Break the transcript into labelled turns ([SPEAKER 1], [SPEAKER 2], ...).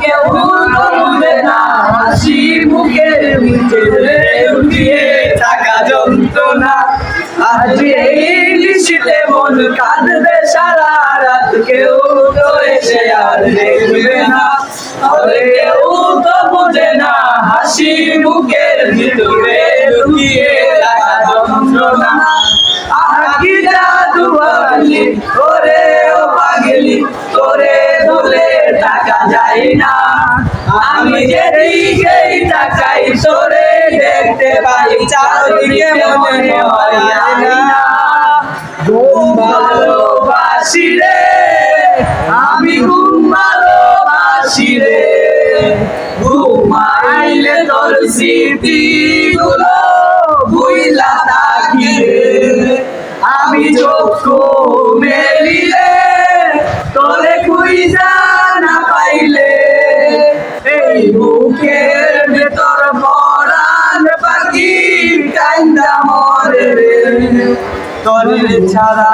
[SPEAKER 1] কেউ বুঝে না। হাসি মুখের ভিতরে লুকিয়ে থাকা যন্ত্রণা। আজ এই নিশিতে মন কাঁদবে সারা রাত। কেউ তো এসে আর দেখবে না। কেউ তো বোঝে না। হাসি মুখের ভিতরে লুকিয়ে থাকা যন্ত্রণা। আকি জাদু আলি ওরে। ধুলে টাকা যায় না। আমি যেদিকেই তাকাই, তোরে দেখতে পাই, চারদিকে মনে হয় না ভালোবাসি রে, আমি ঘুম ভালোবাসি রে। ঘুমাইলে তোর স্মৃতি গুলো ভুইলা থাকি আমি চক্ষু বুকের ভেতর পরাণ পাখি কান্দা মরে। তোর ছাড়া